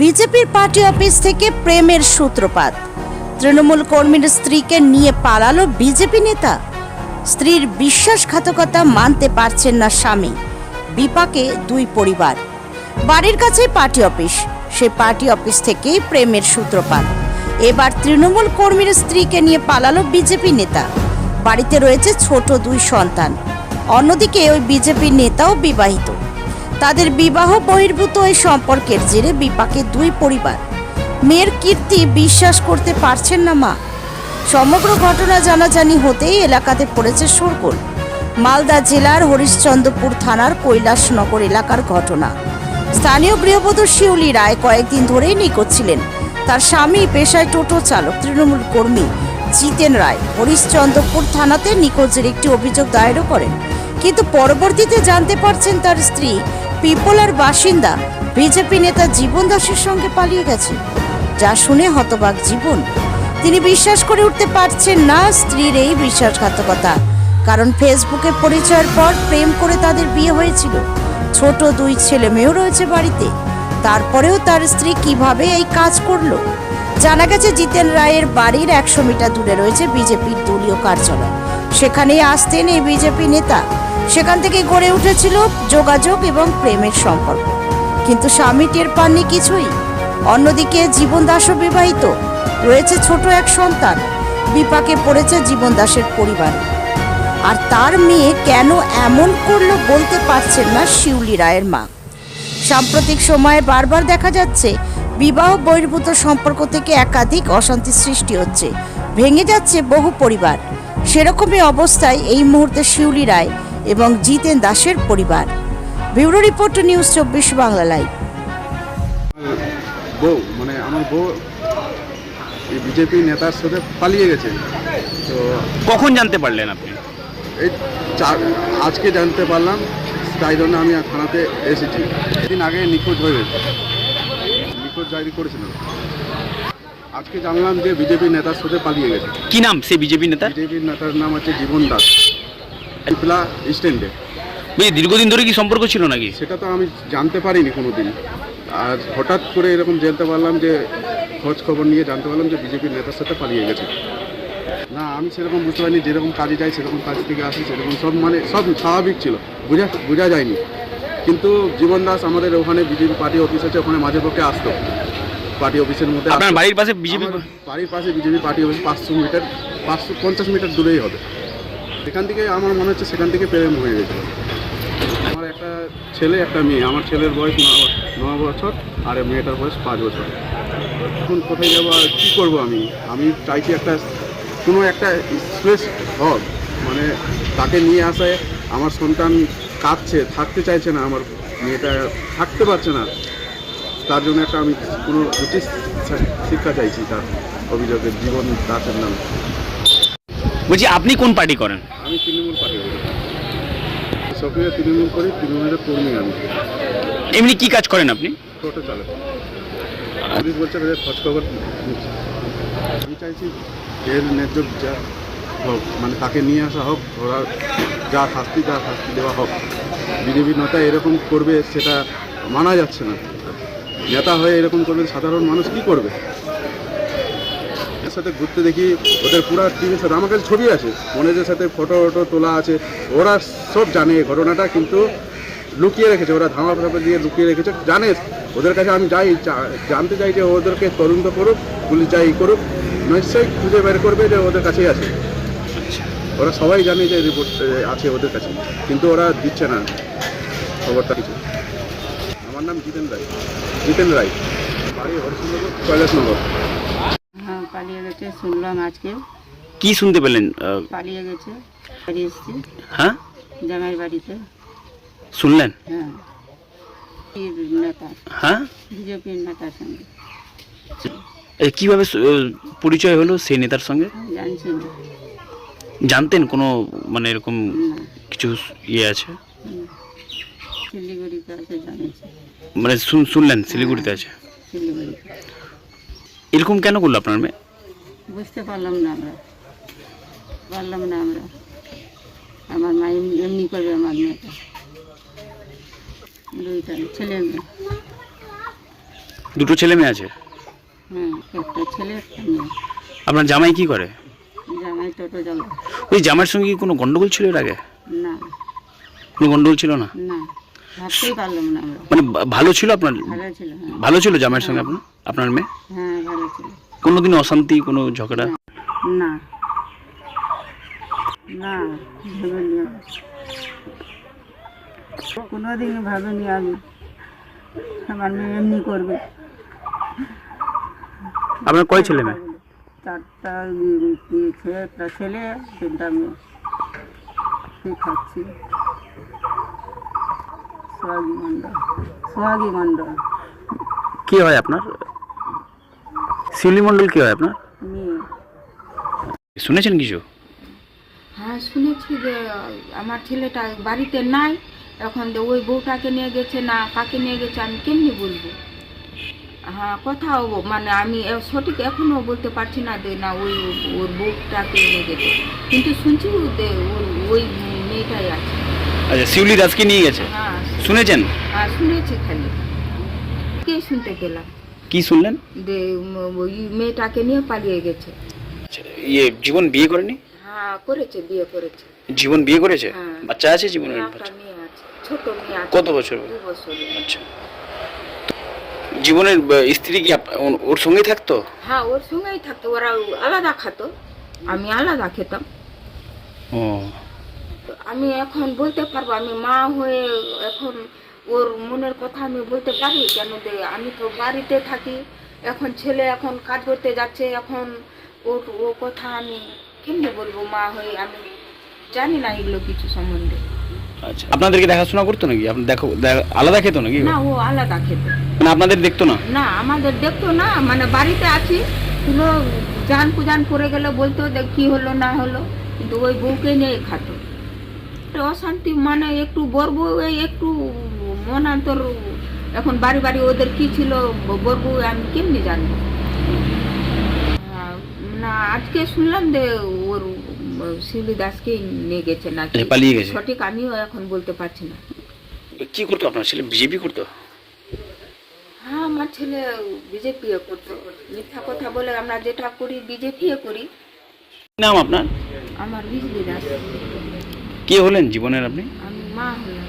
বিজেপির party office থেকে প্রেমের সূত্রপাত। তৃণমূল কর্মীর স্ত্রীকে নিয়ে পালালো বিজেপি নেতা। স্ত্রীর বিশ্বাসঘাতকতা মানতে পারছেন না স্বামী। বিপাকে দুই পরিবার। বাড়ির কাছে পার্টি অফিস। সে পার্টি অফিস থেকেই প্রেমের সূত্রপাত। এবার তৃণমূল কর্মীর স্ত্রীকে নিয়ে পালালো বিজেপি নেতা। বাড়িতে রয়েছে ছোট দুই সন্তান। অন্যদিকে ওই বিজেপি নেতাও বিবাহিত। তাদের বিবাহ বহির্ভূত এই সম্পর্কের জেরে বিপাকে দুই পরিবার। মেয়ের কীর্তি বিশ্বাস করতে পারছেন না মা। সমগ্র ঘটনা জানাজানি হতেই এলাকাতে পড়েছে শোরগোল। মালদা জেলার হরিশ্চন্দ্রপুর থানার কৈলাসনগর এলাকার ঘটনা। স্থানীয় গৃহবধূ শিউলি রায় কয়েকদিন ধরেই নিখোঁজ ছিলেন। তার স্বামী পেশায় টোটো চালক তৃণমূল কর্মী জিতেন রায় হরিশ্চন্দ্রপুর থানাতে নিখোঁজের একটি অভিযোগ দায়েরও করেন। কিন্তু পরবর্তীতে জানতে পারছেন তার স্ত্রী পিপলার বাসিন্দা বিজেপি নেতা জীবন দাসের সঙ্গে পালিয়ে গেছে, যা শুনে হতবাক জীবন। তিনি বিশ্বাস করে উঠতে পারছেন না স্ত্রীর এই বিশ্বাসঘাতকতা, কারণ ফেসবুকে পরিচয়ের পর প্রেম করে তাদের বিয়ে হয়েছিল। ছোট দুই ছেলে মেয়েও রয়েছে বাড়িতে, তারপরেও তার স্ত্রী কীভাবে এই কাজ করল? জানা গেছে জিতেন রায়ের বাড়ির একশো মিটার দূরে রয়েছে বিজেপির দলীয় কার্যালয়। সেখানেই আসতেন এই বিজেপি নেতা। সেখান থেকে গড়ে উঠেছিল যোগাযোগ এবং প্রেমের সম্পর্ক। কিন্তু স্বামী টের পাননি কিছুই। অন্যদিকে জীবন দাসও বিবাহিত। রয়েছে ছোট এক সন্তান। বিপাকে পড়েছে জীবন দাসের পরিবার। আর তার মেয়ে কেন এমন করল বলতে পারছেন না শিউলি রায়ের মা। সাম্প্রতিক সময়ে বারবার দেখা যাচ্ছে, বিবাহ বহির্ভূত সম্পর্ক থেকে একাধিক অশান্তি সৃষ্টি হচ্ছে। ভেঙে যাচ্ছে বহু পরিবার। সেরকমই অবস্থায় এই মুহূর্তে শিউলি রায় এবং জিতেন দাসের পরিবার। ব্যুরো রিপোর্ট নিউজ চব্বিশ বাংলা লাইভ। বউ মানে আমার বউ এই বিজেপি নেতার সাথে পালিয়ে গেছে। তো কখন জানতে পারলেন আপনি? এই চার আজকে জানতে পারলাম তাই জন্য আমি থানাতে এসেছি। এদিন আগে নিখোঁজ হয়ে গেছে নিখোঁজ ডায়েরি করেছিল। আজকে জানলাম যে বিজেপি নেতার সাথে পালিয়ে গেছে। কি নাম সেই বিজেপি নেতা বিজেপি নেতার নাম হচ্ছে জীবন দাস। স্ট্যান্ডে বলছি দীর্ঘদিন ধরে কি সম্পর্ক ছিল নাকি? সেটা তো আমি জানতে পারিনি কোনো দিন আর হঠাৎ করে এরকম জানতে পারলাম যে খোঁজ খবর নিয়ে জানতে পারলাম যে বিজেপির নেতার সাথে পালিয়ে গেছে। না আমি সেরকম বুঝতে পারিনি যেরকম কাজে যাই সেরকম কাজ থেকে আসি সেরকম সব মানে সব স্বাভাবিক ছিল। বোঝা বোঝা যায়নি। কিন্তু জীবন দাস আমাদের ওখানে বিজেপি পার্টি অফিস আছে ওখানে মাঝে পক্ষে আসতো। পার্টি অফিসের মধ্যে। বাড়ির পাশে বিজেপি বাড়ির পাশে বিজেপি পার্টি অফিস পাঁচশো মিটার পাঁচশো পঞ্চাশ মিটার দূরেই হবে। সেখান থেকে আমার মনে হচ্ছে সেখান থেকে প্রেম হয়ে গেছিল আমার একটা ছেলে, একটা মেয়ে। আমার ছেলের বয়স ন- ন বছর আর মেয়েটার বয়স পাঁচ বছর। এখন কোথায় যাব আর কী করব আমি? আমি চাইছি একটা কোনো একটা স্পেস হব মানে তাকে নিয়ে আসায় আমার সন্তান কাঁদছে, থাকতে চাইছে না, আমার মেয়েটা থাকতে পারছে না। তার জন্য একটা আমি কোনো উচিত শিক্ষা চাইছি তার অভিযোগের, জীবন দাসের নামে। বলছি আপনি কোন পার্টি করেন? আমি তৃণমূল পার্টি করি। সক্রিয় তৃণমূল করি তৃণমূলের কর্মী আমি। এমনি কি কাজ করেন আপনি? টোটো চালক। পুলিশ বলছে খোঁজ খবর আমি চাইছি এর ন্যায্য যা হোক মানে তাকে নিয়ে আসা হোক ওরা যা শাস্তি যা শাস্তি দেওয়া হোক। বিজেপি নেতা এরকম করবে সেটা মানা যাচ্ছে না। নেতা হয়ে এরকম করবে সাধারণ মানুষ কি করবে? এর সাথে ঘুরতে দেখি ওদের পুরো টিমের সাথে আমার কাছে ছবি আছে মনেদের সাথে ফটো ফটো তোলা আছে ওরা সব জানে ঘটনাটা কিন্তু লুকিয়ে রেখেছে ওরা ধামা ফাঁপা দিয়ে লুকিয়ে রেখেছে জানে। ওদের কাছে আমি যাই জানতে চাই যে ওদেরকে তদন্ত করুক পুলিশ যাই করুক নিশ্চয়ই খুঁজে বের করবে যে ওদের কাছেই আছে। ওরা সবাই জানে যে রিপোর্ট আছে ওদের কাছে কিন্তু ওরা দিচ্ছে না খবরটা কিছু। আমার নাম জিতেন রায়। জিতেন রায়। বাড়ি হরিশচন্দ্রপুর কৈলাসনগর। পালিয়ে গেছে শুনলাম আজকে। কি শুনতে পেলেন? পালিয়ে গেছে বাড়ি এসছি। হ্যাঁ? জামাই বাড়িতে। শুনলেন? হ্যাঁ। নেতা। হ্যাঁ? বিজেপির নেতার সঙ্গে। কীভাবে পরিচয় হলো সেই নেতার সঙ্গে? জানছি না। জানতেন কোনো মানে এরকম কিছু ইয়ে আছে। শিলিগুড়িতে আছে মানে শুন- শুনলেন শিলিগুড়িতে আছে? শিলিগুড়িতে। এরকম কেন করল আপনার মেয়ে? বুঝতে পারলাম না আমরা। পারলাম না আমরা। আমার মা এমনি করবে আমার মেয়েটা। দুইটা ছেলে মেয়ে। দুটো ছেলে মেয়ে আছে? হ্যাঁ একটা ছেলে একটা মেয়ে। আপনার জামাই কি করে? জামাই টোটো চালা ওই জামাইয়ের সঙ্গে কি কোনো গন্ডগোল ছিল এর আগে? না। কোনো গন্ডগোল ছিল না? না। ভাবতেই পারলাম না আমরা। মানে ভালো ছিল আপনার? ভালো ছিল হ্যাঁ। ভালো ছিল জামাইয়ের সঙ্গে আপনার আপনার মেয়ে? হ্যাঁ ভালো ছিল। কোনোদিন অশান্তি কোনো ঝগড়া? না। না ভাবিনি। কোনোদিন ভাবিনি আমি। আমার মেয়ে এমনি করবে। আপনার কয় ছেলে মেয়ে? চারটা একটা ছেলে তিনটা মেয়ে। ঠিক খাচ্ছি। সোহাগী মণ্ডল। সোহাগী মণ্ডল। কি হয় আপনার? শিউলি মণ্ডল কি হয় আপনার? মেয়ে। শুনেছেন কিছু? হ্যাঁ শুনেছি যে আমার ছেলেটা বাড়িতে নাই এখন যে ওই বউটাকে নিয়ে গেছে না কাকে নিয়ে গেছে আমি কেমনি বলব? হ্যাঁ কোথাও মানে আমি সঠিক এখনও বলতে পারছি না যে না ওই ওর বউটাকে নিয়ে গেছে। কিন্তু শুনছি যে ওই মেয়েটাই আছে। আচ্ছা শিউলি দাসকে নিয়ে গেছে? হ্যাঁ শুনেছেন? হ্যাঁ শুনেছি খালি। কে শুনতে পেলাম কি শুনলেন? যে উম, ওই মেয়েটাকে নিয়ে পালিয়ে গেছে। আচ্ছা, ইয়ে জীবন বিয়ে করেনি? হ্যাঁ করেছে বিয়ে করেছে। জীবন বিয়ে করেছে? হ্যাঁ। বাচ্চা আছে জীবনের একটা বাচ্চা? মেয়ে আছে ছোট মেয়ে আছে। কত বছর? দু আচ্ছা। জীবনের আহ, স্ত্রী কি আপ- ওর- ওর সঙ্গেই থাকতো? হ্যাঁ ওর সঙ্গেই থাকতো ওরা আলাদা খাতো। আমি আলাদা খেতাম। ও। আমি এখন বলতে পারব আমি মা হয়ে এখন ওর মনের কথা আমি বলতে পারি কেন আমি তো বাড়িতে থাকি এখন ছেলে এখন কাজ করতে যাচ্ছে এখন ওর ও কথা আমি কেমনি বলব মা হয়ে আমি জানি না এগুলো কিছু সম্বন্ধে। আচ্ছা আপনাদেরকে দেখাশোনা করতো নাকি? আপনি দেখো আলাদা খেতো নাকি? না ও আলাদা খেত। মানে আপনাদের দেখতো না? না আমাদের দেখতো না মানে বাড়িতে আছি কোনো জান পুজান পড়ে গেলে বলতো যে কি হলো না হলো কিন্তু ওই বউকে নিয়ে খাতো অশান্তি মানে একটু বরবু এই একটু মনান্তর এখন বাড়ি বাড়ি ওদের কি ছিল বরবু আমি কেমনি জানব? হ্যাঁ, না আজকে শুনলাম যে ওর শিউলি দাসকে নিয়ে গেছে না আচ্ছা, পালিয়ে গেছে। সঠিক আমিও এখন বলতে পারছি না। কি করতো আপনার ছেলে? বিজেপি করতো? হ্যাঁ আমার ছেলে বিজেপি করতো। মিথ্যা কথা বলে আমরা যেটা করি বিজেপি করি। নাম আপনার? আমার বিজলি দাস। কে হলেন জীবনের আপনি? আমি মা হলাম।